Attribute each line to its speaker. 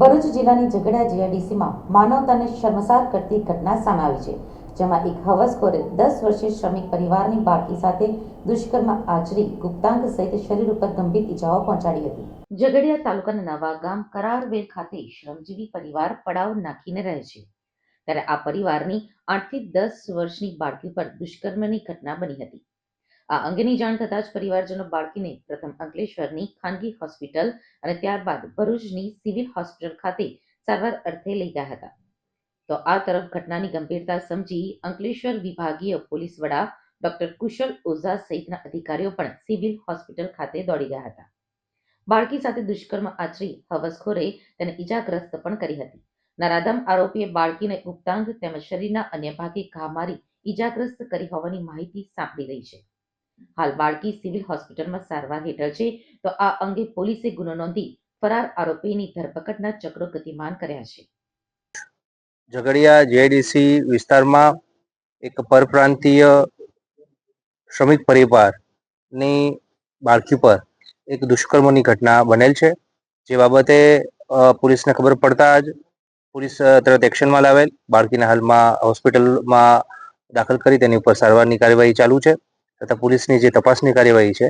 Speaker 1: ભરૂચ જિલ્લાની ઝઘડા જીઆઈડીસીમાં માનવતાને શર્મસાર કરતી ઘટના સામે આવી છે, જેમાં એક હવસખોરે દસ વર્ષીય શ્રમિક પરિવારની બાળકી સાથે દુષ્કર્મ આચરી ગુપ્તાંગ સહિત શરીર ઉપર ગંભીર ઈજાઓ પહોંચાડી હતી. ઝઘડિયા તાલુકાના નવા ગામ કરારવેલ ખાતે શ્રમજીવી પરિવાર પડાવ નાખીને રહે છે. ત્યારે આ પરિવારની આઠથી દસ વર્ષની બાળકી પર દુષ્કર્મની ઘટના બની હતી. આ અંગેની જાણ થતાં જ પરિવારજનો બાળકીને પ્રથમ અંકલેશ્વરની ખાનગી હોસ્પિટલ અને ત્યારબાદ ભરૂચની સિવિલ હોસ્પિટલ ખાતે સારવાર અર્થે લઈ ગયા હતા. તો આ તરફ ઘટનાની ગંભીરતા સમજી અંકલેશ્વર વિભાગીય પોલીસ વડા ડોક્ટર કુશલ ઓઝા સહિતના અધિકારીઓ પણ સિવિલ હોસ્પિટલ ખાતે દોડી ગયા હતા. બાળકી સાથે દુષ્કર્મ આચરી હવસખોરે તેને ઈજાગ્રસ્ત પણ કરી હતી. નરાધમ આરોપીએ બાળકીને ગુપ્તાંગ તેમજ શરીરના અન્ય ભાગે ઘા મારી ઈજાગ્રસ્ત કરી હોવાની માહિતી સાંપડી રહી છે. હાલ બાળકી સિવિલ હોસ્પિટલમાં સારવાર હેઠળ છે. તો આ અંગે પોલીસે ગુનો નોંધી ફરાર આરોપીની ધરપકડના ચક્રો ગતિમાન કર્યા છે.
Speaker 2: ઝઘડિયા જેડીસી વિસ્તારમાં એક પરપ્રાંતીય શ્રમિક પરિવારની બાળકી પર એક દુષ્કર્મની ઘટના બનેલ છે. જે બાબતે પોલીસને ખબર પડતા જ પોલીસ તરત એક્શનમાં લાવેલ. બાળકીને હાલમાં હોસ્પિટલમાં દાખલ કરી તેની ઉપર સારવારની કાર્યવાહી ચાલુ છે. તથા પોલીસની જે તપાસની કાર્યવાહી છે